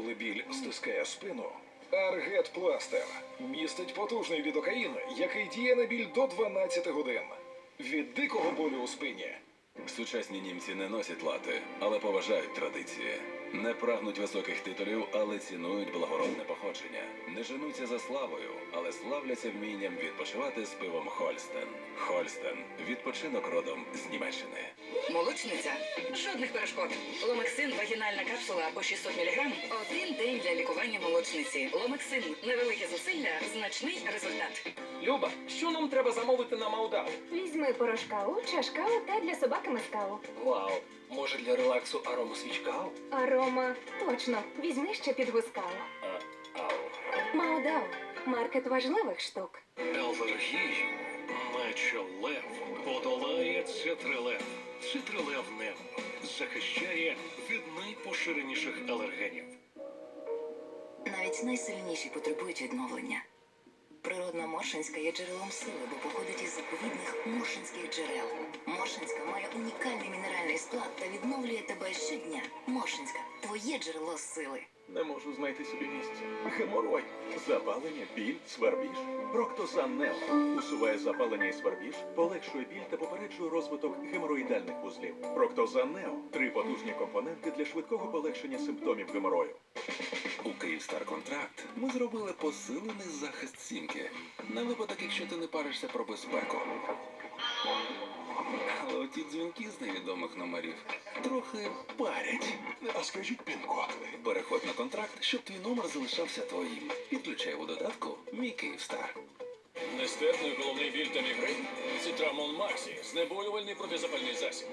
коли біль стискає спину, Аргет Пластер містить потужний лідокаїн, який діє на біль до 12 годин. Від дикого болю у спині Сучасні німці не носять лати, але поважають традиції. Не прагнуть високих титулів, але цінують благородне походження. Не женуться за славою, але славляться вмінням відпочивати з пивом Хольстен. Хольстен відпочинок родом з Німеччини. Молочниця. Жодних перешкод. Ломексин вагінальна капсула по 600 мг. Один день для лікування молочниці. Ломексин. Невелике зусилля, значний результат. Люба, що нам треба замовити на Маудау? Візьми порошкау, чашкау та для собаки мискау. Вау, може для релаксу арому свічкау? Арома. Точно, візьми ще підгускау. Ау. Маудау. Маркет важливих штук. Алергію, наче лев, подолає цитрилев. Цитрилев Нем захищає від найпоширеніших алергенів. Навіть найсильніші потребують відновлення. Природна Моршинська є джерелом сили, бо походить із заповідних моршинських джерел. Моршинська має унікальний мінеральний склад та відновлює тебе щодня. Моршинська твоє джерело сили. Не можу знайти собі місця. Геморой, запалення, біль, свербіж. Проктозан Нео усуває запалення і свербіж, полегшує біль та попереджує розвиток геморроїдальних вузлів. Проктозан Нео три потужні компоненти для швидкого полегшення симптомів геморою. У Київстар контракт ми зробили посилений захист сімки. На випадок, якщо ти не паришся про безпеку. Але оті дзвінки з невідомих номерів трохи парять. А скажіть пін-код. Переходь на контракт, щоб твій номер залишався твоїм. Підключай у додатку Мій Київстар. Нестерпний головний біль та мігрень? Цитрамон Максі. Знеболювальний протизапальний засіб.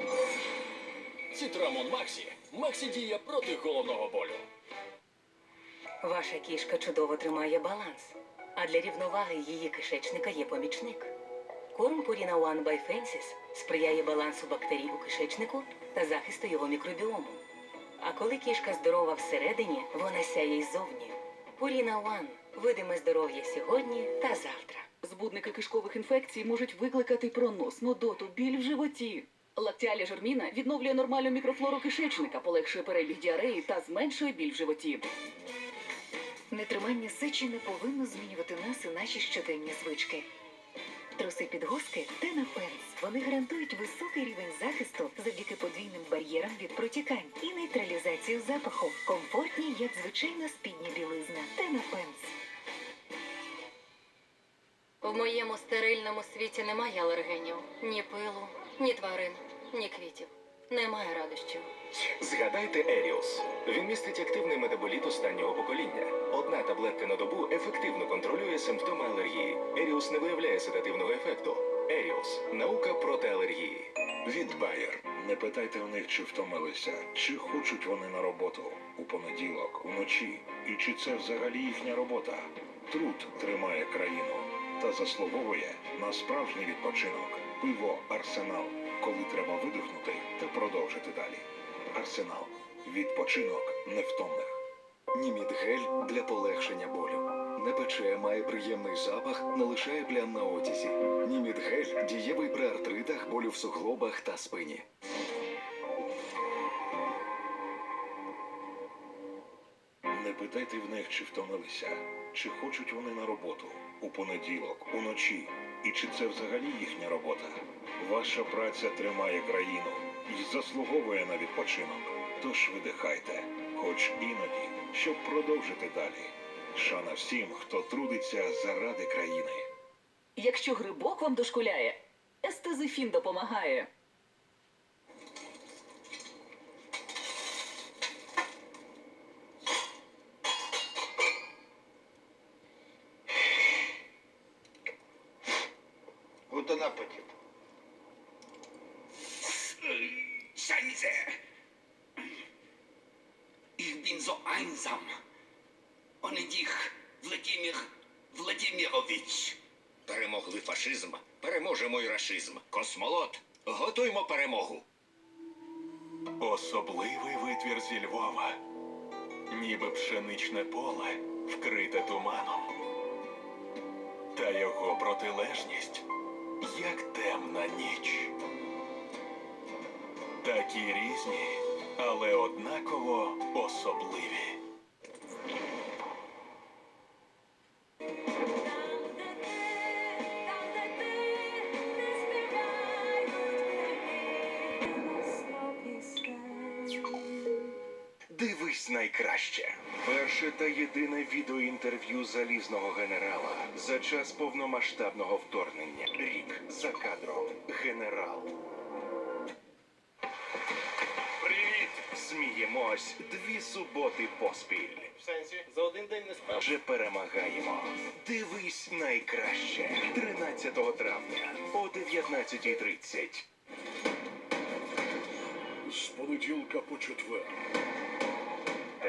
Цитрамон Максі. Максі діє проти головного болю. Ваша кішка чудово тримає баланс, а для рівноваги її кишечника є помічник. Корм Purina One by Fences сприяє балансу бактерій у кишечнику та захисту його мікробіому. А коли кішка здорова всередині, вона сяє й ззовні. Purina One – видиме здоров'я сьогодні та завтра. Збудники кишкових інфекцій можуть викликати пронос, нудоту, біль в животі. Лактіаля жирміна відновлює нормальну мікрофлору кишечника, полегшує перебіг діареї та зменшує біль в животі. Нетримання сечі не повинно змінювати нас і наші щоденні звички. Труси підгузки Тенапенс. Вони гарантують високий рівень захисту завдяки подвійним бар'єрам від протікань і нейтралізацію запаху. Комфортні, як звичайна спідня білизна. Тенапенс. В моєму стерильному світі немає алергенів, ні пилу, ні тварин, ні квітів. Немає радощів. Згадайте Еріус. Він містить активний метаболіт останнього покоління. Одна таблетка на добу ефективно контролює симптоми алергії. Еріус не виявляє седативного ефекту. Еріус наука проти алергії. Від Байер. Не питайте у них, чи втомилися, чи хочуть вони на роботу у понеділок, уночі, і чи це взагалі їхня робота. Труд тримає країну та заслуговує на справжній відпочинок. Пиво Арсенал, коли треба видихнути та продовжити далі. Арсенал. Відпочинок невтомних. німітгель для полегшення болю. Не пече, має приємний запах, не лишає плям на одязі. Німітгель дієвий при артритах, болю в суглобах та спині. Не питайте в них, чи втомилися, чи хочуть вони на роботу у понеділок, уночі, і чи це взагалі їхня робота. Ваша праця тримає країну і заслуговує на відпочинок. Тож видихайте, хоч іноді, щоб продовжити далі. Шана всім, хто трудиться заради країни. Якщо грибок вам дошкуляє, естезифін допомагає. Guten Appetit. Scheiße! Ich bin so einsam. Ohne dich, Владимир Владимирович. Перемогли фашизм, переможемо й рашизм. Космолот, готуймо перемогу. Особливий витвір зі Львова. Ніби пшеничне поле, вкрите туманом. Та його протилежність, ніч. Такі різні, але однаково особливі. Дивись найкраще. Перше та єдине відеоінтерв'ю залізного генерала за час повномасштабного вторгнення. Рік за кадром. Генерал. Привіт! Сміємось дві суботи поспіль. В сенсі, за один день не спав. Вже перемагаємо. Дивись найкраще. 13 травня о 19.30. З понеділка по четвер.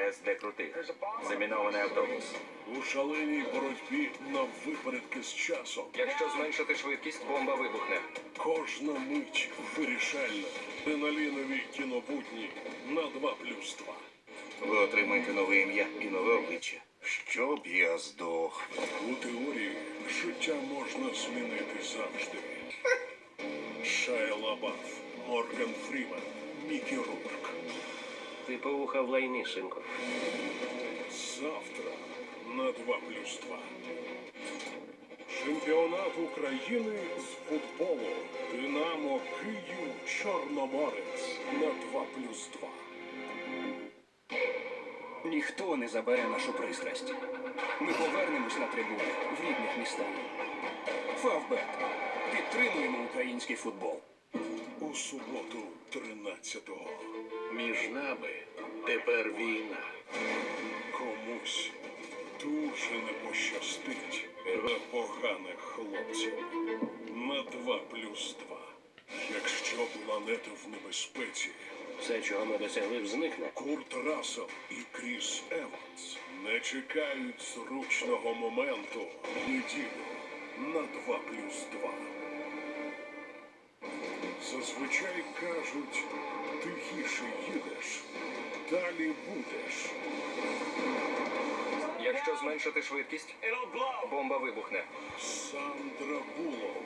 Тест для крутих. Замінований автобус. У шаленій боротьбі на випередки з часом. Якщо зменшити швидкість, бомба вибухне. Кожна мить вирішальна. Адреналінові кінобудні на 2 плюс 2. Ви отримаєте нове ім'я і нове обличчя. Щоб я здох. У теорії життя можна змінити завжди. Шая Лабаф, Морган Фрімен, Мікі Рурк. Ти поухав лайні, шинко. Завтра на 2 плюс 2. Чемпіонат України з футболу. Динамо Київ Чорноморець на 2 плюс 2. Ніхто не забере нашу пристрасть. Ми повернемось на трибуни в рідних містах. Фавбет. Підтримуємо український футбол. Суботу 13-го. Між нами тепер війна. Комусь дуже не пощастить за поганих хлопців. На 2 плюс 2. Якщо планета в небезпеці, Все, чого ми досягли, зникне. Курт Рассел і Кріс Еванс не чекають зручного моменту неділю на 2 плюс 2. Зазвичай кажуть, тихіше їдеш, далі будеш. Якщо зменшити швидкість, бомба вибухне. Сандра Буллок.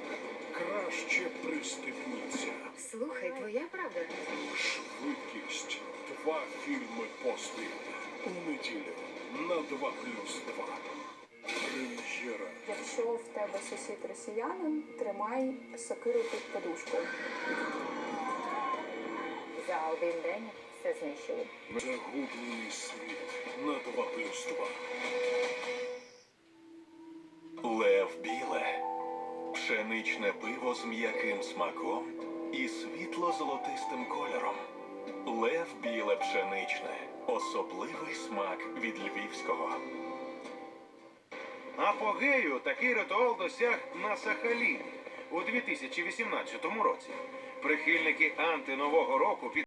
Краще пристебніться. Слухай, твоя правда. Швидкість. Два фільми поспіль. У неділю на 2 плюс 2. Якщо в тебе сусід росіянин, тримай сокиру під подушкою. За один день все знищили. Загублений світ на 2 плюс 2. Лев біле. Пшеничне пиво з м'яким смаком і світло-золотистим кольором. Лев біле пшеничне. Особливий смак від львівського. Апогею такий ритуал досяг на Сахаліні у 2018 році. Прихильники антинового року під